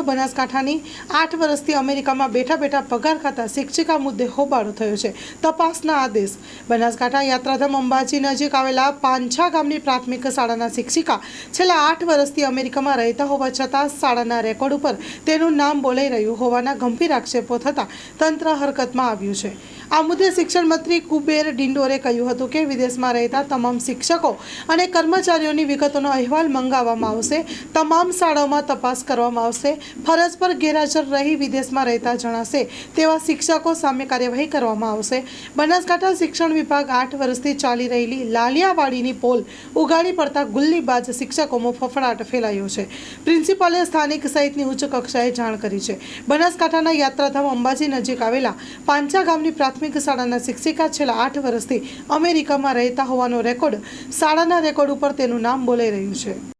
તો બનાસકાંઠાની આઠ વર્ષથી અમેરિકામાં બેઠા બેઠા પગાર ખાતા શિક્ષિકા મુદ્દે હોબાળો થયો છે. તપાસના આદેશ. બનાસકાંઠા યાત્રાધામ અંબાજી નજીક આવેલા પાંછા ગામની પ્રાથમિક શાળાના શિક્ષિકા છેલ્લા આઠ વર્ષથી અમેરિકામાં રહેતા હોવા છતાં શાળાના રેકોર્ડ ઉપર તેનું નામ બોલાઈ રહ્યું હોવાના ગંભીર આક્ષેપો થતાં તંત્ર હરકતમાં આવ્યું છે. આ મુદ્દે શિક્ષણ મંત્રી કુબેર ડિંડોરે કહ્યું હતું કે વિદેશમાં રહેતા તમામ શિક્ષકો અને કર્મચારીઓની વિગતોનો અહેવાલ મંગાવવામાં આવશે. તમામ શાળાઓમાં તપાસ કરવામાં આવશે. ફરજ પર ગેરહાજર રહી વિદેશમાં રહેતા જણાશે. તેવા શિક્ષકો સામે કાર્યવાહી કરવામાં આવશે. બનાસકાંઠા શિક્ષણ વિભાગ આઠ વર્ષથી ચાલી રહેલી લાલિયાવાડીની પોલ ઉગાડી પડતા ગુલ્લીબાજ શિક્ષકોમાં ફફડાટ ફેલાયો છે. પ્રિન્સિપાલે સ્થાનિક સહિતની ઉચ્ચ કક્ષાએ જાણ કરી છે. બનાસકાંઠાના યાત્રાધામ અંબાજી નજીક આવેલા પાંચા ગામની પ્રાથમિક શાળાના શિક્ષિકા છેલ્લા આઠ વર્ષથી અમેરિકામાં રહેતા હોવાનો રેકોર્ડ શાળાના રેકોર્ડ ઉપર તેનું નામ બોલાઈ રહ્યું છે.